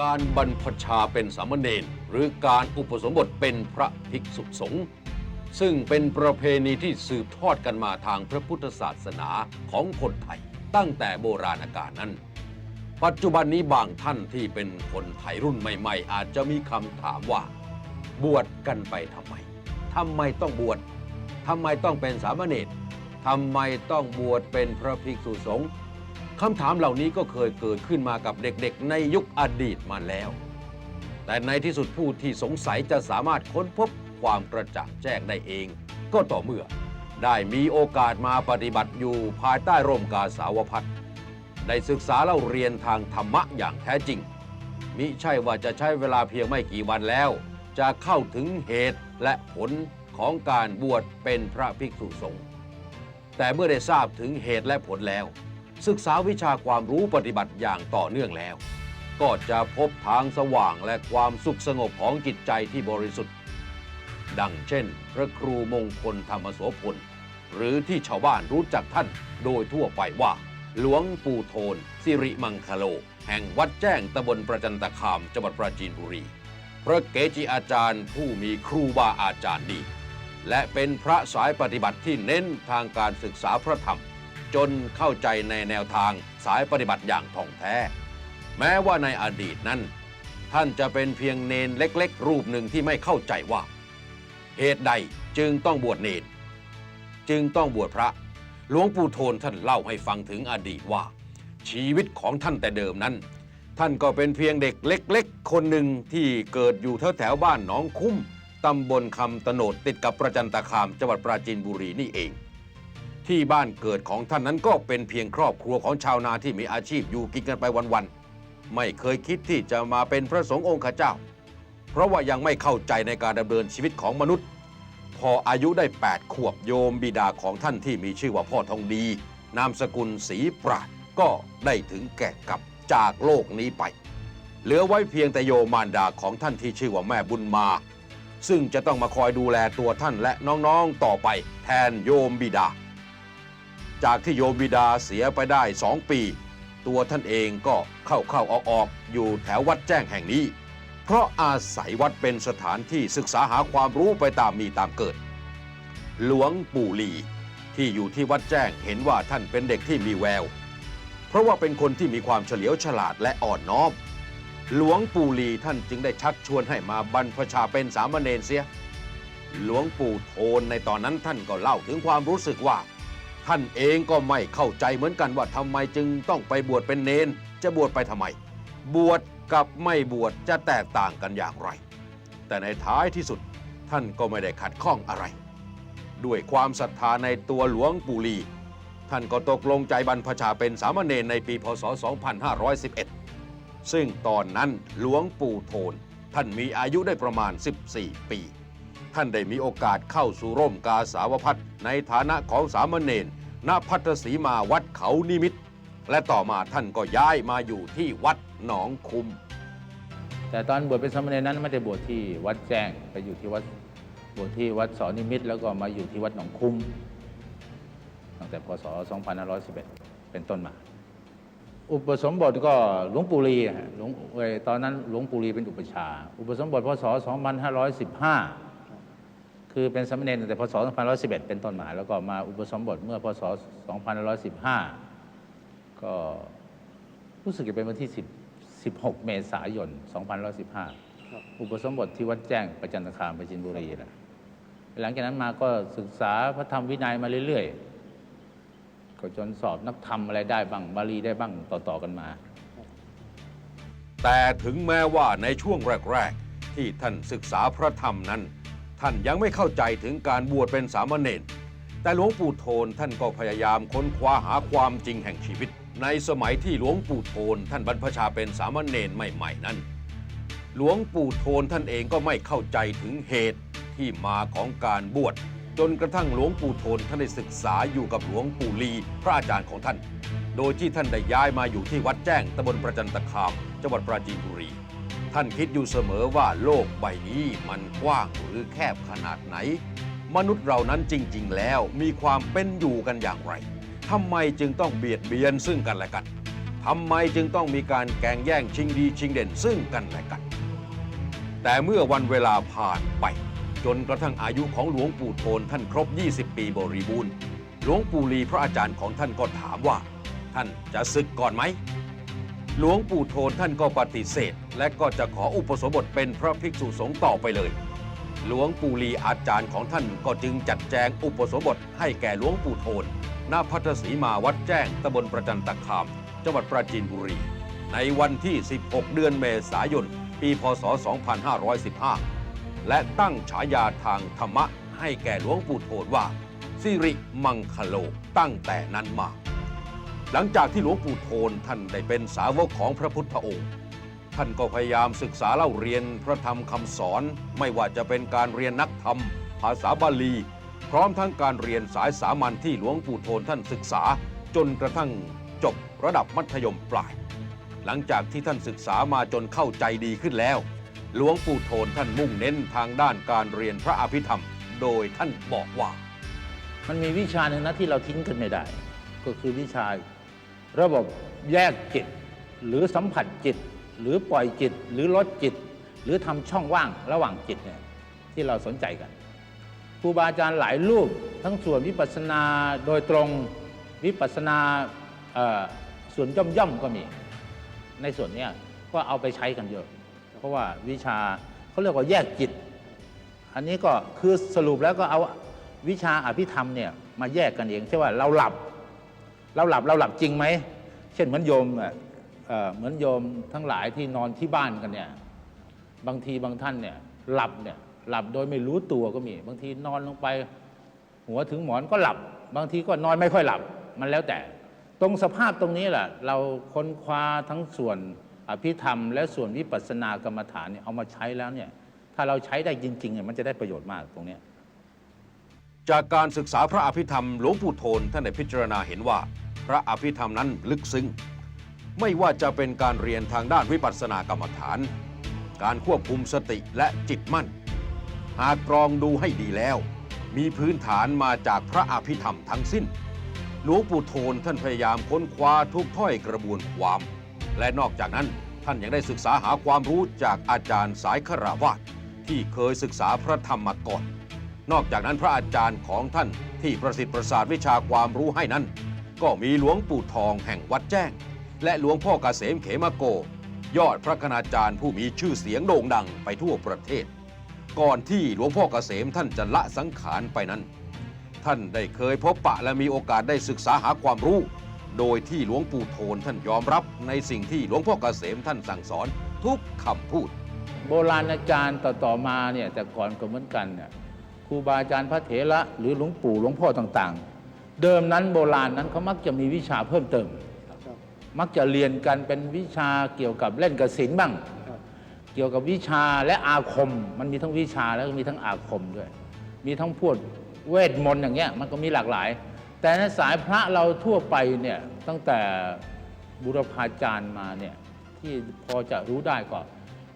การบรรพชาเป็นสามเณรหรือการอุปสมบทเป็นพระภิกษุสงฆ์ซึ่งเป็นประเพณีที่สืบทอดกันมาทางพระพุทธศาสนาของคนไทยตั้งแต่โบราณกาลนั้น ปัจจุบันนี้บางท่านที่เป็นคนไทยรุ่นใหม่ ๆ อาจจะมีคำถามว่า บวชกันไปทำไมทำไมต้องบวชทำไมต้องเป็นสามเณรทำไมต้องบวชเป็นพระภิกษุสงฆ์ คำถามเหล่านี้ก็เคยเกิดขึ้นมากับเด็กๆ ในยุคอดีตมาแล้ว แต่ในที่สุดผู้ที่สงสัยจะสามารถค้นพบความกระจ่างแจ้งได้เอง ก็ต่อเมื่อ ได้มีโอกาสมาปฏิบัติอยู่ภายใต้ร่มกาสาวพัฒน์ได้ศึกษาเล่าเรียนทางธรรมะอย่างแท้จริง มิใช่ว่าจะใช้เวลาเพียงไม่กี่วันแล้ว จะเข้าถึงเหตุและผลของการบวชเป็นพระภิกษุสงฆ์แต่เมื่อได้ทราบถึงเหตุและผลแล้ว ศึกษาวิชาความรู้ปฏิบัติอย่างต่อเนื่องแล้ว ก็จะพบทางสว่างและความสุขสงบของจิตใจที่บริสุทธิ์ ดังเช่น พระครูมงคลธรรมโสพล หรือที่ชาวบ้านรู้จักท่านโดยทั่วไปว่า หลวงปู่โทน สิริมังคโล แห่งวัดแจ้งตำบลประจันตคามจังหวัดปราจีนบุรี พระเกจิอาจารย์ผู้มีครูบาอาจารย์ดี และเป็นพระสายปฏิบัติที่เน้นทางการศึกษาพระธรรม จนเข้าใจในแนวทางสายปฏิบัติอย่างท่องแท้ แม้ว่าในอดีตนั้น ท่านจะเป็นเพียงเนนเล็กๆ รูปหนึ่งที่ไม่เข้าใจว่า เหตุใดจึงต้องบวชเนนจึงต้องบวชพระ หลวงปู่โทนท่านเล่าให้ฟังถึงอดีตว่า ชีวิตของท่านแต่เดิมนั้น ท่านก็เป็นเพียงเด็กเล็ก ๆ คนหนึ่งที่เกิดอยู่แถวแถวๆบ้านหนองคุ้มตำบลคำตโนดติดกับประจันตคามจังหวัดปราจีนบุรีนี่เอง ที่บ้านเกิดของท่านนั้นก็เป็นเพียงครอบครัวของชาวนาที่มีอาชีพอยู่กินกันไปวันๆไม่เคยคิดที่จะมาเป็นพระสงฆ์องค์ข้าเจ้า เพราะว่ายังไม่เข้าใจในการดำเนินชีวิตของมนุษย์ พออายุได้ 8 ขวบโยมบิดาของท่านที่มีชื่อว่าพ่อทองดี นามสกุลศรีปราดก็ได้ถึงแก่กับจากโลกนี้ไป เหลือไว้เพียงแต่โยมมารดาของท่านที่ชื่อว่าแม่บุญมา ซึ่งจะต้องมาคอยดูแลตัวท่านและน้องๆต่อไปแทนโยมบิดา จากที่โยมบิดาเสียไปได้สองปี ตัวท่านเองก็เข้าเข้าออกออกๆอยู่แถววัดแจ้งแห่งนี้ เพราะอาศัยวัดเป็นสถานที่ศึกษาหาความรู้ไปตามมีตามเกิด หลวงปู่หลีที่อยู่ที่วัดแจ้งเห็นว่าท่านเป็นเด็กที่มีแวว เพราะว่าเป็นคนที่มีความเฉลียวฉลาดและอ่อนน้อม หลวงปู่หลีท่านจึงได้ชักชวนให้มาบรรพชาเป็นสามเณรเสีย หลวงปู่โทนในตอนนั้นท่านก็เล่าถึงความรู้สึกว่า ท่านเองก็ไม่เข้าใจเหมือนกันว่าทำไมจึงต้องไปบวชเป็นเนน จะบวชไปทำไม บวชกับไม่บวชจะแตกต่างกันอย่างไร แต่ในท้ายที่สุดท่านก็ไม่ได้ขัดข้องอะไร ด้วยความศรัทธาในตัวหลวงปู่ลี ท่านก็ตกลงใจบรรพชาเป็นสามเณรในปีพศ 2511 ซึ่งตอนนั้นหลวงปู่โทนท่านมีอายุได้ประมาณ 14 ปี ท่านได้มีโอกาสเข้าสู่ร่มกาสาวพัฒน์ในฐานะของสามเณรณพัทสีมาวัดเขานิมิต และต่อมาท่านก็ย้ายมาอยู่ที่วัดหนองคุม แต่ตอนบวชเป็นสามเณรนั้นไม่ได้บวชที่วัดแจ้งไปอยู่ที่วัดบวชที่วัดสอนิมิต แล้วก็มาอยู่ที่วัดหนองคุ้มตั้งแต่พศ 2511 เป็นต้นมา อุปสมบทก็หลวงปู่ลีฮะหลวงเอ่ยตอนนั้นหลวงปู่ลีเป็นอุปชา อุปสมบทพศ 2515 คือเป็นสามเณรตั้งแต่พศ 2511 เป็นต้นมา แล้วก็มาอุปสมบทเมื่อพศ 2515 ก็รู้สึกจะเป็นวันที่ 10 16 เมษายน 2515 อุปสมบทที่วัดแจ้งประจันตคามประจินบุรีนะหลังจากนั้นมาก็ศึกษาพระธรรมวินัยมาเรื่อยๆ ก็จนสอบนักธรรมอะไรได้บ้างบาลีได้บ้างต่อๆกันมา แต่ถึงแม้ว่าในช่วงแรก ๆ ที่ท่านศึกษาพระธรรมนั้น ท่านยังไม่เข้าใจถึงการบวชเป็นสามเณรแต่หลวงปู่โทนท่านก็พยายามค้นคว้าหาความจริงแห่งชีวิต ในสมัยที่หลวงปู่โทนท่านบรรพชาเป็นสามเณรใหม่ ๆ นั้น หลวงปู่โทนท่านเองก็ไม่เข้าใจถึงเหตุที่มาของการบวชจนกระทั่งหลวงปู่โทนท่านได้ศึกษาอยู่กับหลวงปู่ลีพระอาจารย์ของท่าน โดยที่ท่านได้ย้ายมาอยู่ที่วัดแจ้งตำบลประจันตคาม จังหวัดปราจีนบุรี ท่านคิดอยู่เสมอว่าโลกใบนี้มันกว้างหรือแคบขนาดไหน มนุษย์เรานั้นจริง ๆ แล้วมีความเป็นอยู่กันอย่างไรทำไมจึงต้องเบียดเบียนซึ่งกันและกันทำไมจึงต้องมีการแกงแย่งชิงดีชิงเด่นซึ่งกันและกัน แต่เมื่อวันเวลาผ่านไป จนกระทั่งอายุของหลวงปู่โทนท่านครบ 20 ปีบริบูรณ์ หลวงปู่ลีพระอาจารย์ของท่านก็ถามว่า ท่านจะศึกก่อนไหม หลวงปู่โทนท่านก็ปฏิเสธ และก็จะขออุปสมบทเป็นพระภิกษุสงฆ์ต่อไปเลย หลวงปู่ลีอาจารย์ของท่านก็จึงจัดแจงอุปสมบทให้แก่หลวงปู่โทนณพัทศรีมาวัดแจ้งตำบลประจันตคาม จังหวัดปราจีนบุรี ในวันที่ 16 เดือนเมษายน ปีพศ 2515 และตั้งฉายาทางธรรมะให้แก่หลวงปู่โทนว่า สิริมังคโลตั้งแต่นั้นมา หลังจากที่หลวงปู่โทนท่านได้เป็นสาวกของพระพุทธองค์ ท่านก็พยายามศึกษาเล่าเรียนพระธรรมคำสอน ไม่ว่าจะเป็นการเรียนนักธรรม ภาษาบาลี พร้อมทั้งการเรียนสายสามัญที่หลวงปู่โทนท่านศึกษา จนกระทั่งจบระดับมัธยมปลาย หลังจากที่ท่านศึกษามาจนเข้าใจดีขึ้นแล้ว หลวงปู่โทนท่านมุ่งเน้นทางด้านการเรียนพระอภิธรรม โดยท่านบอกว่า มันมีวิชาหนึ่งนะที่เราทิ้งกันไม่ได้ ก็คือวิชาระบบแยกจิต หรือสัมผัสจิต หรือปล่อยจิต หรือลดจิต หรือทำช่องว่างระหว่างจิตเนี่ยที่เราสนใจกันครูบาอาจารย์หลายรูป ทั้งส่วนวิปัสสนาโดยตรงวิปัสสนาส่วนย่อมย่อมๆก็มี ในส่วนนี้ก็เอาไปใช้กันเยอะ เพราะว่าวิชาเขาเรียกว่าแยกจิต อันนี้ก็คือสรุปแล้วก็เอาวิชาอภิธรรมเนี่ยมาแยกกันเองใช่ว่าเราหลับ เราหลับเราหลับจริงไหม เช่นเหมือนโยมอะเอ่อเหมือนโยมทั้งหลายที่นอนที่บ้านกันเนี่ยบางทีบางท่านเนี่ยหลับเนี่ยหลับโดยไม่รู้ตัวก็มี บางทีนอนลงไป หัวถึงหมอนก็หลับ บางทีก็นอนไม่ค่อยหลับมันแล้วแต่ ตรงสภาพตรงนี้แหละเราค้นคว้าทั้งส่วนอภิธรรม และส่วนวิปัสสนากรรมฐานเนี่ยเอามาใช้แล้วเนี่ยถ้าเราใช้ได้จริงๆเนี่ยมันจะได้ประโยชน์มากตรงนี้จากการศึกษาพระอภิธรรมหลวงปู่โทนท่านได้พิจารณาเห็นว่า พระอภิธรรมนั้นลึกซึ้ง ไม่ว่าจะเป็นการเรียนทางด้านวิปัสสนากรรมฐาน การควบคุมสติและจิตมั่น หากกรองดูให้ดีแล้ว มีพื้นฐานมาจากพระอภิธรรมทั้งสิ้น หลวงปู่โทนท่านพยายามค้นคว้าทุกถ้อยกระบวนความ และนอกจากนั้นท่านยังได้ศึกษาหาความรู้จากอาจารย์สายคราวาสที่เคยศึกษาพระธรรมมาก่อน นอกจากนั้นพระอาจารย์ของท่านที่ประสิทธิ์ประสาทวิชาความรู้ให้นั้น ก็มีหลวงปู่ทองแห่งวัดแจ้ง และหลวงพ่อเกษมเขมโก ยอดพระคณาจารย์ผู้มีชื่อเสียงโด่งดังไปทั่วประเทศ ก่อนที่หลวงพ่อเกษมท่านจะละสังขารไปนั้น ท่านได้เคยพบปะและมีโอกาสได้ศึกษาหาความรู้ โดยที่หลวงปู่โทนท่านยอมรับในสิ่งที่หลวงพ่อเกษมท่านสั่งสอนทุกคำพูด โบราณอาจารย์ต่อๆมาเนี่ยแต่ก่อนก็เหมือนกันเนี่ยครูบาอาจารย์พระเถระหรือหลวงปู่หลวงพ่อต่างๆ เดิมนั้นโบราณนั้นเขามักจะมีวิชาเพิ่มเติม มักจะเรียนกันเป็นวิชาเกี่ยวกับเล่นกับศิลป์บ้าง เกี่ยวกับวิชาและอาคม มันมีทั้งวิชาแล้วก็มีทั้งอาคมด้วย มีทั้งพวกเวทมนต์อย่างเงี้ยมันก็มีหลากหลาย แต่ในสายพระเราทั่วไปเนี่ยตั้งแต่บุรพาจารย์มาเนี่ยที่พอจะรู้ได้ก็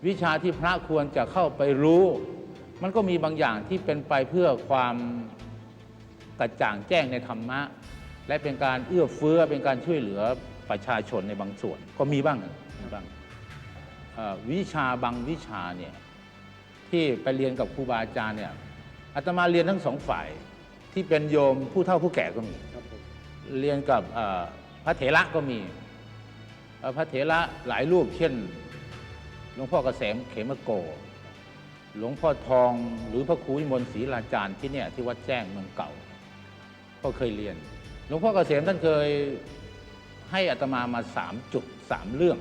วิชาที่พระควรจะเข้าไปรู้ มันก็มีบางอย่างที่เป็นไปเพื่อความ กระจ่างแจ้งในธรรมะ และเป็นการเอื้อเฟื้อเป็นการช่วยเหลือประชาชนในบางส่วนก็มีบ้างมีบ้างวิชาบางวิชาเนี่ยที่ไปเรียนกับครูบาอาจารย์เนี่ยอาตมาเรียนทั้งสองฝ่ายที่เป็นโยมผู้เฒ่าผู้แก่ก็มี เรียนกับพระเถระก็มี พระเถระหลายรูป เช่นหลวงพ่อกเกษมเขมโก หลวงพ่อทองหรือพระครูวิมลศรีลาจารย์ที่เนี่ยที่วัดแจ้งเมืองเก่า ก็เคยเรียน หลวงพ่อเกษมท่านเคยให้อัตมามาสามจุดสามเรื่อง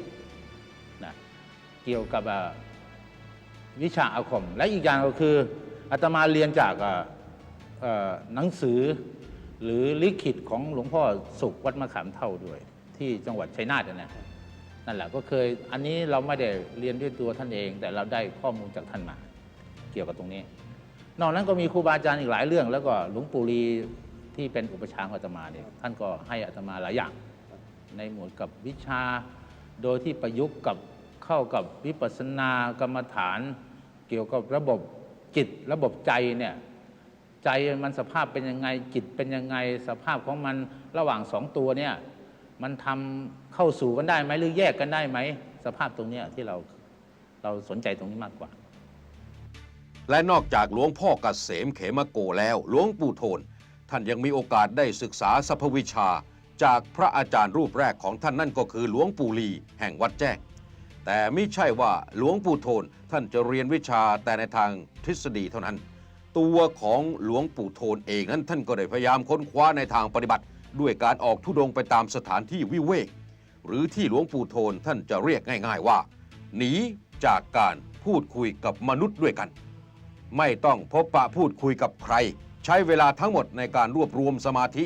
นะเกี่ยวกับวิชาอาคม และอีกอย่างก็คืออาตมาเรียนจากหนังสือหรือลิขิตของหลวงพ่อสุขวัดมะขามเท่าด้วย ที่จังหวัดชัยนาทนะนั่นแหละก็เคยอันนี้เราไม่ได้เรียนด้วยตัวท่านเอง แต่เราได้ข้อมูลจากท่านมา เกี่ยวกับตรงนี้ นอกนั้นก็มีครูบาอาจารย์อีกหลายเรื่อง แล้วก็หลวงปู่ลี ที่เป็นอุปชฌาย์ของอาตมาเนี่ยท่านก็ให้อาตมาหลายอย่าง ในหมวดกับวิชา โดยที่ประยุกต์กับเข้ากับวิปัสสนากรรมฐาน เกี่ยวกับระบบจิตระบบใจเนี่ยใจมันสภาพเป็นยังไงจิตเป็นยังไงสภาพของมันระหว่างสองตัวเนี่ยมันทำเข้าสู่กันได้ไหมหรือแยกกันได้ไหม สภาพตรงเนี้ยที่เราเราสนใจตรงนี้มากกว่า และนอกจากหลวงพ่อเกษมเขมโกแล้วหลวงปู่โทน ท่านยังมีโอกาสได้ศึกษาสรรพวิชา จากพระอาจารย์รูปแรกของท่านนั่นก็คือหลวงปู่ลีแห่งวัดแจ้ง แต่ไม่ใช่ว่าหลวงปู่โทนท่านจะเรียนวิชาแต่ในทางทฤษฎีเท่านั้น ตัวของหลวงปู่โทนเองนั้นท่านก็ได้พยายามค้นคว้าในทางปฏิบัติ ด้วยการออกทุดงไปตามสถานที่วิเวก หรือที่หลวงปู่โทนท่านจะเรียกง่าย ๆว่า หนีจากการพูดคุยกับมนุษย์ด้วยกัน ไม่ต้องพบปะพูดคุยกับใคร ใช้เวลาทั้งหมดในการรวบรวมสมาธิ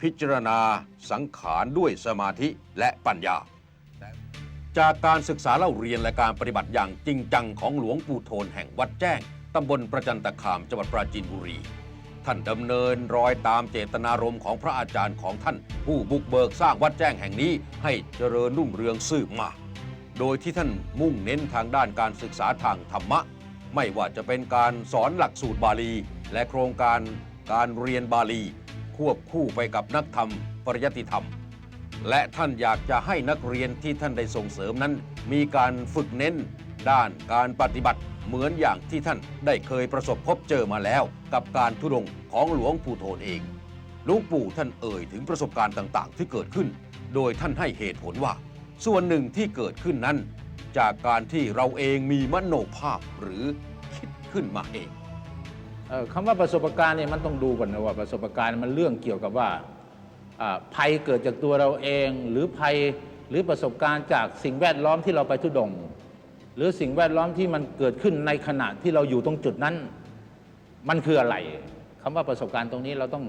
พิจารณาสังขารด้วยสมาธิและปัญญา จากการศึกษาเล่าเรียนและการปฏิบัติอย่างจริงจังของหลวงปู่โทนแห่งวัดแจ้ง ตำบลประจันตคามจังหวัดปราจีนบุรี ท่านดำเนินรอยตามเจตนารมณ์ของพระอาจารย์ของท่าน ผู้บุกเบิกสร้างวัดแจ้งแห่งนี้ให้เจริญรุ่งเรืองสืบมา โดยที่ท่านมุ่งเน้นทางด้านการศึกษาทางธรรมะ ไม่ว่าจะเป็นการสอนหลักสูตรบาลี และโครงการการเรียนบาลี ควบคู่ไปกับนักธรรม ปริยัติธรรม และท่านอยากจะให้นักเรียนที่ท่านได้ส่งเสริมนั้น มีการฝึกเน้น ด้านการปฏิบัติเหมือนอย่างที่ท่านได้เคยประสบพบเจอมาแล้ว กับการทุรงของหลวงปู่โทนเองหลวงปู่ท่านเอ่ยถึงประสบการณ์ต่างๆ ที่เกิดขึ้น โดยท่านให้เหตุผลว่า ส่วนหนึ่งที่เกิดขึ้นนั้น จากการที่เราเองมีมโนภาพหรือคิดขึ้นมาเอง คำว่าประสบการณ์เนี่ยมันต้องดูก่อนนะว่าประสบการณ์มันเรื่องเกี่ยวกับว่าภัยเกิดจากตัวเราเองหรือภัยหรือประสบการณ์จากสิ่งแวดล้อมที่เราไปทุดง หรือสิ่งแวดล้อมที่มันเกิดขึ้นในขณะที่เราอยู่ตรงจุดนั้น มันคืออะไรคำว่าประสบการณ์ตรงนี้เราต้อง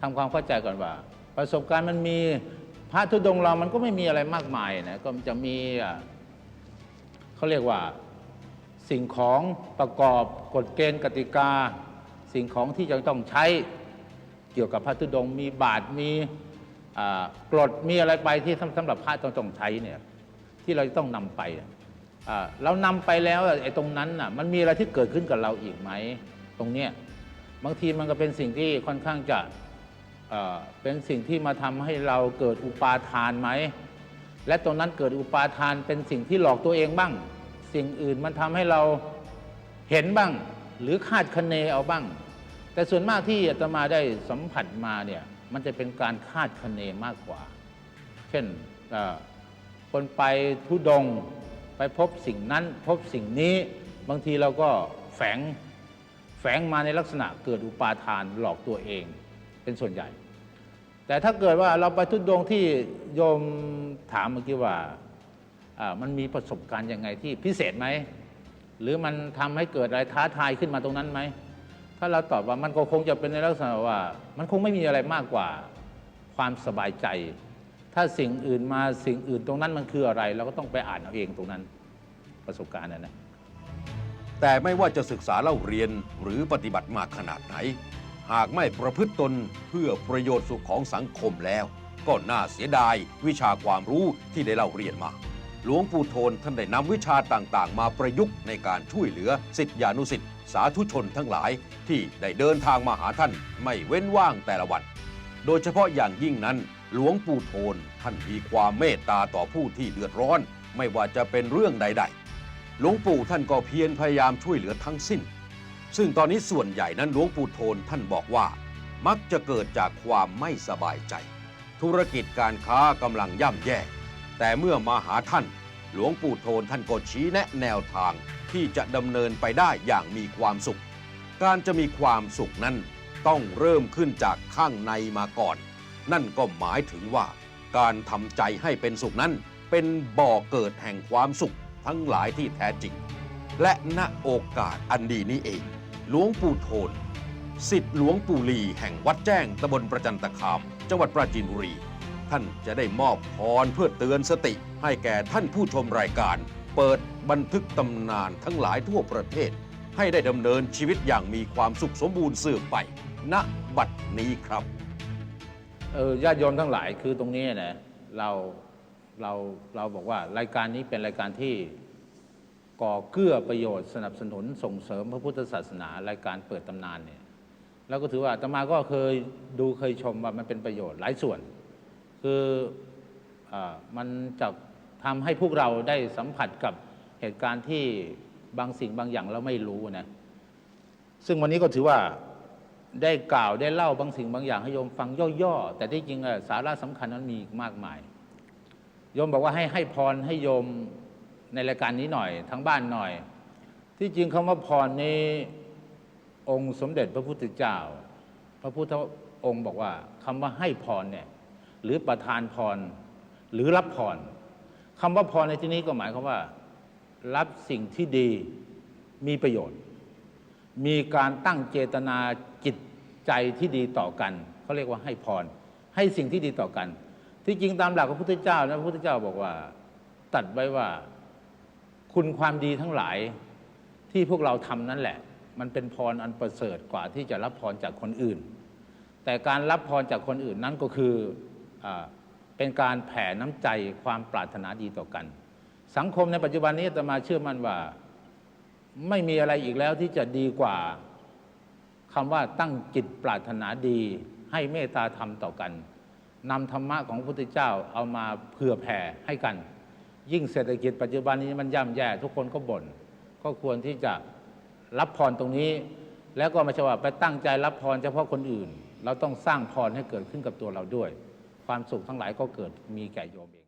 ทำความเข้าใจก่อนว่า ประสบการณ์มันมีพระทุดงเรามันก็ไม่มีอะไรมากมายนะก็จะมีเขาเรียกว่าสิ่งของประกอบกฎเกณฑ์กติกา สิ่งของที่จะต้องใช้เกี่ยวกับพระธุดงค์มีบาทมีกรดมีอะไรไปที่สำหรับพระต้องต้องใช้เนี่ยที่เราจะต้องนำไปเรานำไปแล้วไอ้ตรงนั้นน่ะมันมีอะไรที่เกิดขึ้นกับเราอีกไหมตรงเนี้ยบางทีมันก็เป็นสิ่งที่ค่อนข้างจะเอ่อเป็นสิ่งที่มาทำให้เราเกิดอุปาทานไหมและตรงนั้นเกิดอุปาทานเป็นสิ่งที่หลอกตัวเองบ้าง สิ่งอื่นมันทำให้เราเห็นบ้าง หรือคาดคะเนเอาบ้าง แต่ส่วนมากที่อาตมาได้สัมผัสมาเนี่ยมันจะเป็นการคาดคะเนมากกว่า เช่นคนไปทุดงไปพบสิ่งนั้นพบสิ่งนี้บางทีเราก็แฝงแฝงมาในลักษณะเกิดอุปาทานหลอกตัวเองเป็นส่วนใหญ่ แต่ถ้าเกิดว่าเราไปทุดงที่โยมถามเมื่อกี้ว่ามันมีประสบการณ์ยังไงที่พิเศษไหม หรือมันทำให้เกิดอะไรท้าทายขึ้นมาตรงนั้นไหม ถ้าเราตอบว่ามันก็คงจะเป็นในลักษณะว่า มันคงไม่มีอะไรมากกว่าความสบายใจ ถ้าสิ่งอื่นมาสิ่งอื่นตรงนั้นมันคืออะไร เราก็ต้องไปอ่านเอาเองตรงนั้นประสบการณ์นะนะแต่ไม่ว่าจะศึกษาเล่าเรียนหรือปฏิบัติมาขนาดไหน หากไม่ประพฤติตนเพื่อประโยชน์สุขของสังคมแล้ว ก็น่าเสียดายวิชาความรู้ที่ได้เล่าเรียนมา หลวงปู่โทนท่านได้นำวิชาต่างๆ มาประยุกต์ในการช่วยเหลือสิทธิานุสิทธิสาธุชนทั้งหลายที่ได้เดินทางมาหาท่านไม่เว้นว่างแต่ละวัน โดยเฉพาะอย่างยิ่งนั้นหลวงปู่โทนท่านมีความเมตตาต่อผู้ที่เดือดร้อน ไม่ว่าจะเป็นเรื่องใด ๆ หลวงปู่ท่านก็เพียรพยายามช่วยเหลือทั้งสิ้น ซึ่งตอนนี้ส่วนใหญ่นั้นหลวงปู่โทนท่านบอกว่า มักจะเกิดจากความไม่สบายใจ ธุรกิจการค้ากำลังย่ำแย่ แต่เมื่อมาหาท่าน หลวงปู่โทนท่านก็ชี้แนะแนวทางที่จะดำเนินไปได้อย่างมีความสุข การจะมีความสุขนั้นต้องเริ่มขึ้นจากข้างในมาก่อน นั่นก็หมายถึงว่า การทำใจให้เป็นสุขนั้น เป็นบ่อเกิดแห่งความสุขทั้งหลายที่แท้จริง และณโอกาสอันดีนี้เอง หลวงปู่โทนสิทธิหลวงปู่ลีแห่งวัดแจ้งตำบลประจันตคาม จังหวัดปราจีนบุรี ท่านจะได้มอบพรเพื่อเตือนสติ ให้แก่ท่านผู้ชมรายการ เปิดบันทึกตำนานทั้งหลายทั่วประเทศ ให้ได้ดำเนินชีวิตอย่างมีความสุขสมบูรณ์สืบไปณบัดนี้ครับเออญาติโยมทั้งหลายคือตรงนี้นะเราเราเราบอกว่ารายการนี้เป็นรายการที่ก่อเกื้อประโยชน์สนับสนุนส่งเสริมพระพุทธศาสนารายการเปิดตำนานเนี่ยเราก็ถือว่าอาตมาก็เคยดูเคยชมว่ามันเป็นประโยชน์หลายส่วน คืออมันจะทำให้พวกเราได้สัมผัสกับเหตุการณ์ที่บางสิ่งบางอย่างเราไม่รู้นะซึ่งวันนี้ก็ถือว่าได้กล่าวได้เล่าบางสิ่งบางอย่างให้โยมฟังย่อๆแต่ที่จริงสาระสำคัญนั้นมีมากมายโยมบอกว่าให้ให้พรให้โยมในรายการนี้หน่อยทั้งบ้านหน่อย ที่จริงคำว่าพรนี้องค์สมเด็จพระพุทธเจ้า พระพุทธองค์บอกว่าคำว่าให้พรเนี่ย หรือประทานพร หรือรับพรคำว่าพรในที่นี้ก็หมายความว่า รับสิ่งที่ดีมีประโยชน์ มีการตั้งเจตนาจิตใจที่ดีต่อกันเขาเรียกว่าให้พร ให้สิ่งที่ดีต่อกัน ที่จริงตามหลักของพระพุทธเจ้านะพระพุทธเจ้าบอกว่า ตัดไว้ว่าคุณความดีทั้งหลายที่พวกเราทำนั่นแหละ มันเป็นพรอันประเสริฐกว่าที่จะรับพรจากคนอื่น แต่การรับพรจากคนอื่นนั้นก็คือ เป็นการแผ่น้ำใจความปรารถนาดีต่อกัน สังคมในปัจจุบันนี้อาตมาเชื่อมั่นว่าไม่มีอะไรอีกแล้วที่จะดีกว่าคำว่าตั้งจิตปรารถนาดี ให้เมตตาธรรมต่อกันนำธรรมะของพระพุทธเจ้าเอามาเผื่อแผ่ให้กัน ยิ่งเศรษฐกิจปัจจุบันนี้มันย่ำแย่ทุกคนก็บ่นก็ควรที่จะรับพรตรงนี้ แล้วก็ไม่ใช่ว่าไปตั้งใจรับพรเฉพาะคนอื่น เราต้องสร้างพรให้เกิดขึ้นกับตัวเราด้วย ความสุขทั้งหลายก็เกิดมีแก่โยมเอง